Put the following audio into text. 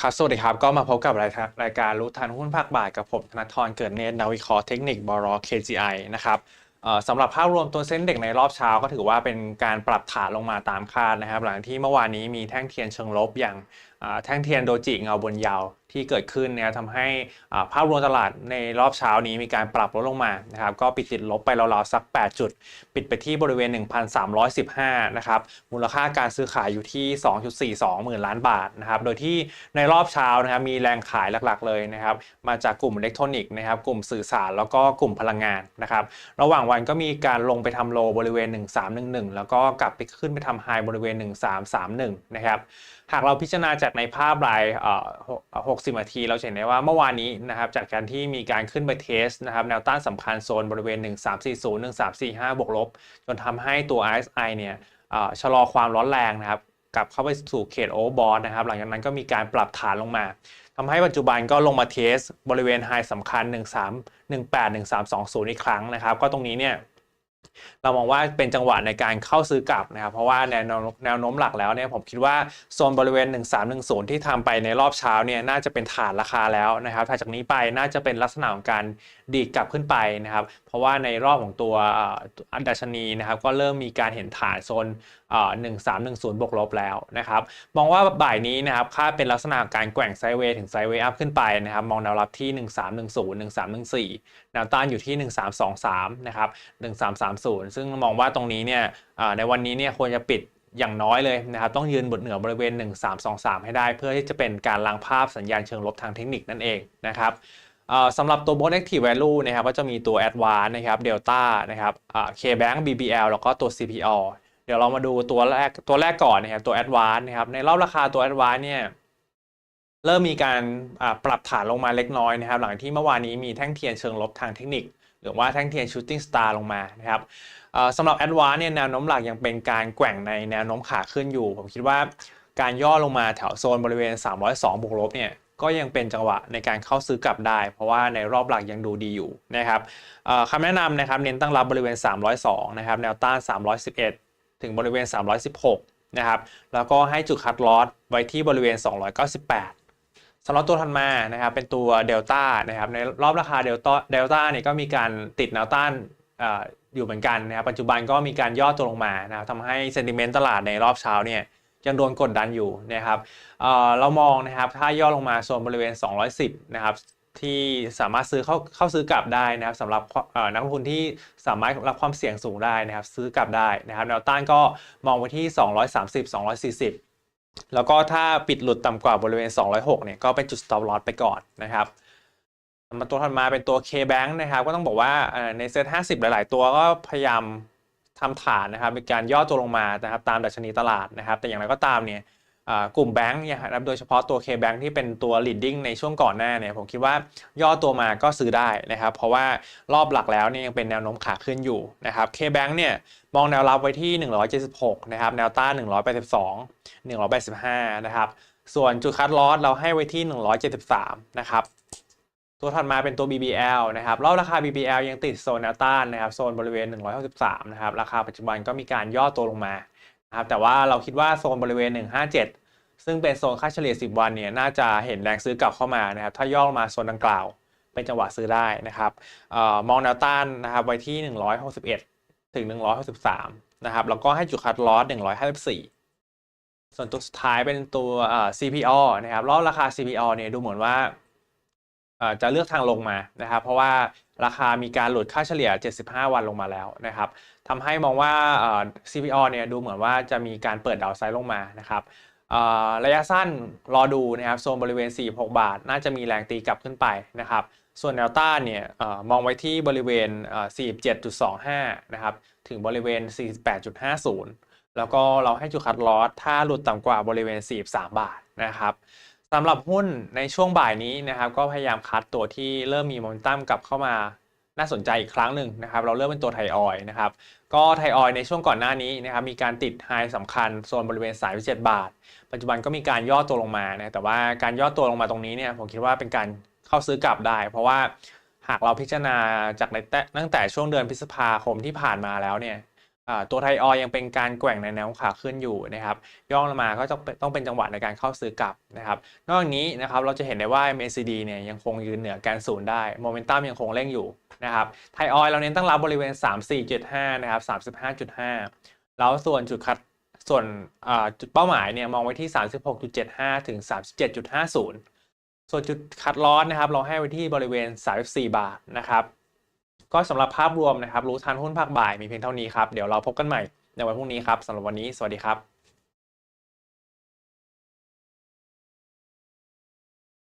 ครับสวัสดีครับ ก็มาพบกับรายการรายการรู้ทันหุ้นภาคบ่ายกับผมธนทรเกิดเนตรนาวิคราะห์เทคนิคบรอ KGI นะครับสำหรับภาพรวมตัวเส้นเด็กในรอบเช้าก็ถือว่าเป็นการปรับฐานลงมาตามคาดนะครับ หลังที่เมื่อวานนี้มีแท่งเทียนเชิงลบอย่าง แท่งเทียนโดจิเงาบนยาวที่เกิดขึ้นนะครับทำให้ภาพรวมตลาดในรอบเช้านี้มีการปรับลดลงมานะครับก็ปิดติดลบไปราวๆสัก 8 จุด ปิดไปที่บริเวณ 1,315 นะครับมูลค่าการซื้อขายอยู่ที่ 2.42 หมื่นล้านบาทนะครับโดยที่ในรอบเช้านะครับมีแรงขายหลักๆเลยนะครับมาจากกลุ่มอิเล็กทรอนิกส์นะครับกลุ่มสื่อสารแล้วก็กลุ่มพลังงานนะครับระหว่างวันก็มีการลงไปทำโลบริเวณ 1311 แล้วก็กลับไปขึ้นไปทำไฮบริเวณ 1331 นะครับหากเราพิจารณาจากในภาพรายเอ่อ60นาที เราจะเห็นได้ว่าเมื่อวานนี้นะครับจากการที่มีการขึ้นไปเทสนะครับแนวต้านสำคัญโซนบริเวณ 1340 1345 บวกลบ จนทำให้ตัว RSI เนี่ยชะลอความร้อนแรงนะครับกลับเข้าไปสู่เขตโอเวอร์บอทนะครับหลังจากนั้นก็มีการปรับฐานลงมาทำให้ปัจจุบันก็ลงมาเทสบริเวณไฮสำคัญ 1318 1320 อีกครั้งนะครับ ก็ตรงนี้เนี่ย เรามองว่าเป็นจังหวะในการเข้าซื้อกลับนะครับ เพราะว่าแนวโน้มแนวโน้มหลักแล้วเนี่ยผมคิดว่าโซนบริเวณ 1310 ที่ทำไปในรอบเช้าเนี่ยน่าจะเป็นฐานราคาแล้วนะครับถัดจากนี้ไปน่าจะเป็นลักษณะของการดีดกลับขึ้นไปนะครับ เพราะว่าในรอบของตัวอันดัชนีนะครับก็เริ่มมีการเห็นฐานโซนเอ่อ1310 บวกลบแล้วนะครับมองว่าบ่ายนี้นะครับค่าเป็นลักษณะการแกว่งไซด์เวย์ถึงไซด์เวย์อัพขึ้นไปนะครับมองแนวรับที่ 1310 1314 แนวต้านอยู่ที่ 1323 นะครับ1.30 ซึ่งมองว่าตรงนี้เนี่ยในวันนี้เนี่ยควรจะปิดอย่างน้อยเลยนะครับต้องยืนบนเหนือบริเวณ 1323 ให้ได้ เพื่อที่จะเป็นการล้างภาพสัญญาณเชิงลบทางเทคนิคนั่นเองนะครับสำหรับตัว Bond Active Value นะครับก็จะมีตัว Advance นะครับ Delta นะครับอ่า KBank BBL แล้วก็ตัว CPO เดี๋ยวเรามาดูตัวแรกตัวแรกก่อนนะครับตัว Advance นะครับในรอบราคาตัว Advance เนี่ย เริ่มมีการปรับฐานลงมาเล็กน้อยนะครับ หลังที่เมื่อวานนี้มีแท่งเทียนเชิงลบทางเทคนิค หรือว่าแท่งเทียน shooting star ลงมานะครับสำหรับ Advance เนี่ยแนวโน้มหลักยังเป็นการแกว่งในแนวโน้มขาขึ้นอยู่ ผมคิดว่าการย่อลงมาแถวโซนบริเวณ 302 บวกลบเนี่ยก็ยังเป็นจังหวะในการเข้าซื้อกลับได้ เพราะว่าในรอบหลักยังดูดีอยู่นะครับคำแนะนำนะครับเน้นตั้งรับบริเวณ 302 นะครับแนวต้าน 311 ถึงบริเวณ 316 นะครับแล้วก็ให้จุดคัดลอสไว้ที่บริเวณ 298 สำหรับตัวถัดมานะครับเป็นตัวเดลต้านะครับในรอบราคาเดลต้าเดลต้าเนี่ยก็มีการติดแนวต้านอยู่เหมือนกันนะครับปัจจุบันก็มีการย่อตัวลงมานะครับทำให้เซนติเมนต์ตลาดในรอบเช้าเนี่ยยังโดนกดดันอยู่นะครับเเรามองนะครับถ้าย่อลงมาโซนบริเวณ 210 นะครับที่สามารถซื้อเข้าเข้าซื้อกลับได้นะครับสำหรับนักลงทุนที่สามารถรับความเสี่ยงสูงได้นะครับ ซื้อกลับได้นะครับแนวต้านก็มองไว้ที่ 230 240 แล้วก็ถ้าปิดหลุดต่ำกว่าบริเวณ 206 เนี่ยก็เป็นจุด stop loss ไปก่อนนะครับมาตัวถัดมาเป็นตัว K-Bank นะครับ ก็ต้องบอกว่าในเซ็ต50 หลาย ๆ ตัวก็พยายามทำฐานนะครับมีการย่อตัวลงมานะครับ ตามดัชนีตลาดนะครับ แต่อย่างไรก็ตามเนี่ย กลุ่มแบงก์นะครับโดยเฉพาะตัว K-Bank ที่เป็นตัว leading ในช่วงก่อนหน้าเนี่ยผมคิดว่าย่อตัวมาก็ซื้อได้นะครับเพราะว่ารอบหลักแล้วเนี่ยยังเป็นแนวโน้มขาขึ้นอยู่นะครับ K-Bank เนี่ยมองแนวรับไว้ที่ 176 นะครับ แนวต้าน 182 185 นะครับ ส่วนจุดคัดลอสเราให้ไว้ที่ 173 นะครับตัวถัดมาเป็นตัว BBL นะครับรอบราคา BBL ยังติดโซนแนวต้านนะครับโซนบริเวณ 163 นะครับราคาปัจจุบันก็มีการย่อตัวลงมานะครับแต่ว่าเราคิดว่าโซนบริเวณ 157 ซึ่งเป็นโซนค่าเฉลี่ย 10 วันเนี่ยน่าจะเห็นแรงซื้อกลับเข้ามานะครับถ้าย่อลงมาโซนดังกล่าวเป็นจังหวะซื้อได้นะครับออมองแนวต้านนะครับไว้ที่ 161 ถึง 163 นะครับ แล้วก็ให้จุดคัดลอส154 ส่วนตัวสุดท้ายเป็นตัว CPO นะครับรอบราคา CPO เนี่ยดูเหมือนว่าจะเลือกทางลงมานะครับ เพราะว่าราคามีการหลุดค่าเฉลี่ย 75 วันลงมาแล้วนะครับทำให้มองว่า CPO เนี่ยดูเหมือนว่าจะมีการเปิดดาวไซด์ลงมานะครับ ระยะสั้นรอดูนะครับโซนบริเวณ 46 บาท น่าจะมีแรงตีกลับขึ้นไปนะครับส่วนแนวต้านเนี่ยอมองไว้ที่บริเวณ 47.25 นะครับถึงบริเวณ 48.50 แล้วก็เราให้จุดคัดลอสถ้าหลุดต่ำกว่าบริเวณ 43 บาทนะครับสำหรับหุ้นในช่วงบ่ายนี้นะครับก็พยายามคัดตัวที่เริ่มมีโมเมนตัมกลับเข้ามา น่าสนใจอีกครั้งหนึ่งนะครับ เราเริ่มเป็นตัวไทออยล์นะครับ ก็ไทออยล์ในช่วงก่อนหน้านี้นะครับมีการติดไฮสำคัญโซนบริเวณ37บาท ปัจจุบันก็มีการย่อตัวลงมานะแต่ว่าการย่อตัวลงมาตรงนี้เนี่ยผมคิดว่าเป็นการเข้าซื้อกลับได้ เพราะว่าหากเราพิจารณาจากในต,ตั้งแต่ช่วงเดือนพฤษภาคมที่ผ่านมาแล้วเนี่ยตัวไทยออยยังเป็นการแกว่งในแนวขาขึ้นอยู่นะครับย่อลงมาก็ต้องเป็นต้องเป็นจังหวะในการเข้าซื้อกลับนะครับนอกจากนี้นะครับเราจะเห็นได้ว่า MACD เนี่ยยังคงยืนเหนือแกนศูนย์ได้โมเมนตัมยังคงเร่งอยู่ นะครับไทยออยเราเน้นตั้งรับบริเวณ 3475 นะครับ 35.5 แล้วส่วนจุดคัดส่วนจุดเป้าหมายเนี่ยมองไว้ที่ 36.75 ถึง 37.50 ส่วนจุดคัดลอสนะครับเราให้ไว้ที่บริเวณ 34 บาทนะครับก็สำหรับภาพรวมนะครับรู้ทันหุ้นภาคบ่ายมีเพียงเท่านี้ครับ เดี๋ยวเราพบกันใหม่ในวันพรุ่งนี้ครับสำหรับวันนี้สวัสดีครับ